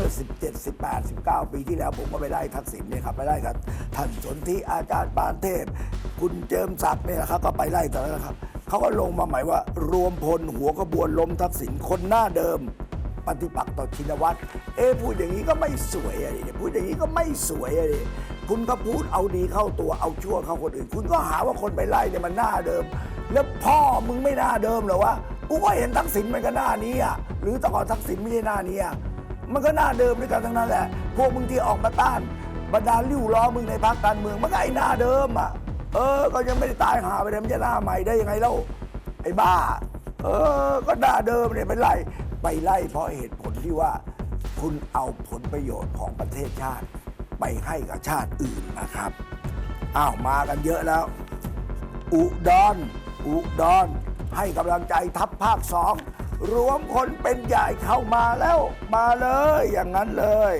มื่อ 17 18 19 ปีที่แล้วผมก็ไปไล่ทักษิณเนี่ยครับไปไล่กับท่านสนธิอาจารย์ปานเทพ คุณเจิมศักดิ์เนี่ยนะครับก็ไปไล่ตอนนั้นนะครับเขาก็ลงมาหมายว่ารวมพลหัวขบวนล้มทักษิณคนหน้าเดิมปฏิปักษ์ต่อชินวัตรเอ๊พูดอย่างนี้ก็ไม่สวยอะดิพูดอย่างนี้ก็ไม่สวยอะดิคุณก็พูดเอาดีเข้าตัวเอาชั่วเข้าคนอื่น คุณก็หาว่าคนไปไล่เนี่ยมันหน้าเดิม แล้วพ่อมึงไม่หน้าเดิมเหรอวะกูก็เห็นทักษิณมันก็หน้านี้อะหรือแตก่อนทักษิณไม่ใช่หน้านี้อะ มันก็หน้าเดิมด้วยกันทั้งนั้นแหละ พวกมึงที่ออกมาต้านบรรดาลิ้วล้อมึงในพรรคการเมืองมันก็ไอ้หน้าเดิมอะ เออ ก็ยังไม่ได้ตายหาไปเลยมันจะหน้าใหม่ได้ยังไงเล่าไอ้บ้า เออ ก็หน้าเดิมเนี่ยไปไล่ไปไล่เพราะเหตุผลที่ว่าคุณเอาผลประโยชน์ของประเทศชาติ ไปให้กับชาติอื่นนะครับอ้าวมากันเยอะแล้ว อุดรอุดรให้กำลังใจทัพภาคสอง รวมคนเป็นใหญ่เข้ามาแล้ว มาเลยอย่างนั้นเลย